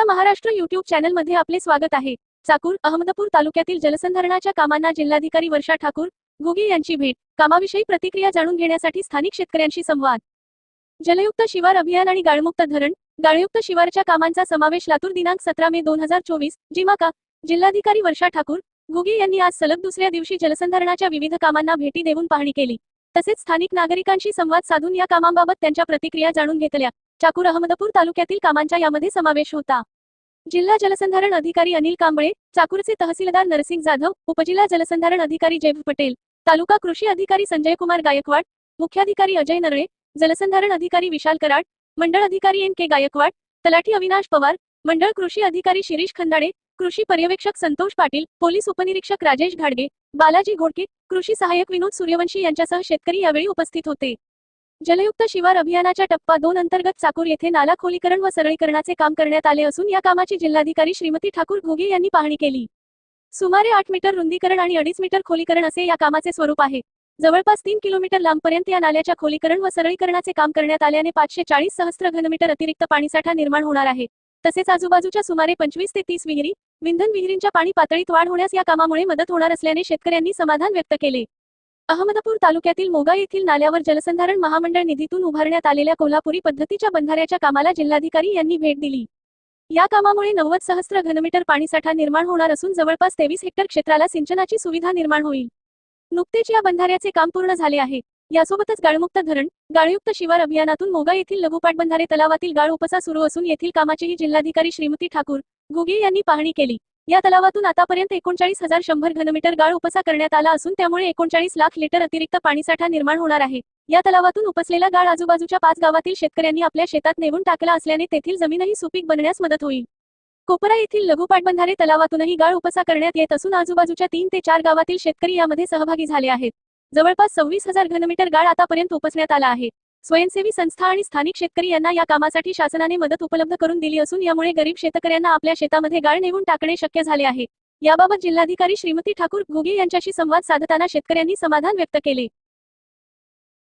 आपला महाराष्ट्र युट्यूब चॅनलमध्ये आपले स्वागत आहे. चाकूर अहमदपूर तालुक्यातील जलसंधारणाच्या कामांना जिल्हाधिकारी वर्षा ठाकूर गुगे यांची भेट कामाविषयी प्रतिक्रिया जाणून घेण्यासाठी स्थानिक शेतकऱ्यांशी संवाद. जलयुक्त शिवार अभियान आणि गाळमुक्त धरण गाळयुक्त शिवारच्या कामांचा समावेश लातूर दिनांक सतरा मे दोन हजार चोवीस जिमाका जिल्हाधिकारी वर्षा ठाकूर गुगे यांनी आज सलग दुसऱ्या दिवशी जलसंधारणाच्या विविध कामांना भेटी देऊन पाहणी केली. तसेच स्थानिक नागरिकांशी संवाद साधून या कामांबाबत त्यांच्या प्रतिक्रिया जाणून घेतल्या. चाकूर अहमदपूर तालुक्यातील कामांच्या यामध्ये समावेश होता. जिल्हा जलसंधारण अधिकारी अनिल कांबळे चाकूरचे तहसीलदार नरसिंग जाधव उपजिल्हा जलसंधारण अधिकारी जयभ पटेल तालुका कृषी अधिकारी संजय कुमार गायकवाड मुख्याधिकारी अजय नरळे जलसंधारण अधिकारी विशाल कराड मंडळ अधिकारी एन के गायकवाड तलाठी अविनाश पवार मंडळ कृषी अधिकारी शिरीष खंदाडे कृषी पर्यवेक्षक संतोष पाटील पोलीस उपनिरीक्षक राजेश घाडगे बालाजी घोडके कृषी सहाय्यक विनोद सूर्यवंशी यांच्यासह शेतकरी यावेळी उपस्थित होते. जलयुक्त शिवार अभियानाच्या टप्पा दोन अंतर्गत चाकूर येथे नाला खोलीकरण व सरळीकरणाचे काम करण्यात आले असून या कामाची जिल्हाधिकारी श्रीमती ठाकूर घोगे यांनी पाहणी केली. सुमारे आठ मीटर रुंदीकरण आणि अडीच मीटर खोलीकरण असे या कामाचे स्वरूप आहे. जवळपास तीन किलोमीटर लांबपर्यंत या नाल्याच्या खोलीकरण व सरळीकरणाचे काम करण्यात आल्याने पाचशे चाळीस सहस्त्र घनमीटर अतिरिक्त पाणीसाठा निर्माण होणार आहे. तसेच आजूबाजूच्या सुमारे पंचवीस ते तीस विहिरी विंधन विहिरींच्या पाणी पातळीत वाढ होण्यास या कामामुळे मदत होणार असल्याने शेतकऱ्यांनी समाधान व्यक्त केले. अहमदपूर तालुक्यातील मोगा येथील नाल्यावर जलसंधारण महामंडळ निधीतून उभारण्यात आलेल्या कोल्हापुरी पद्धतीच्या बंधाऱ्याच्या कामाला जिल्हाधिकारी यांनी भेट दिली. या कामामुळे नव्वद सहस्र घनमीटर पाणीसाठा निर्माण होणार असून जवळपास तेवीस हेक्टर क्षेत्राला सिंचनाची सुविधा निर्माण होईल. नुकतेच या बंधाऱ्याचे काम पूर्ण झाले आहे. यासोबतच गाळमुक्त धरण गाळयुक्त शिवार अभियानातून मोगा येथील लघुपाट बंधारे तलावातील गाळ उपसा सुरू असून येथील कामाचीही जिल्हाधिकारी श्रीमती ठाकूर गुगे यांनी पाहणी केली. या तलावातून आतापर्यंत एकोणचाळीस हजार शंभर घनमीटर गाळ उपसा करण्यात आला असून त्यामुळे एकोणचाळीस लाख लिटर अतिरिक्त पाणीसाठा निर्माण होणार आहे. या तलावातून उपसलेला गाळ आजूबाजूच्या पाच गावातील शेतकऱ्यांनी आपल्या शेतात नेऊन टाकला असल्याने तेथील जमीनही सुपीक बनण्यास मदत होईल. कोपरा येथील लघु पाटबंधारे तलावातूनही गाळ उपसा करण्यात येत असून आजूबाजूच्या तीन ते चार गावातील शेतकरी यामध्ये सहभागी झाले आहेत. जवळपास सव्वीस हजार घनमीटर गाळ आतापर्यंत उपसण्यात आला आहे. स्वयंसेवी संस्था आणि स्थानिक शेतकरी यांना या कामासाठी शासनाने मदत उपलब्ध करून दिली असून यामुळे गरीब शेतकऱ्यांना आपल्या शेतामध्ये गाळ नेऊन टाकणे शक्य झाले आहे. याबाबत जिल्हाधिकारी श्रीमती ठाकूर घोगे यांच्याशी संवाद साधताना शेतकऱ्यांनी समाधान व्यक्त केले.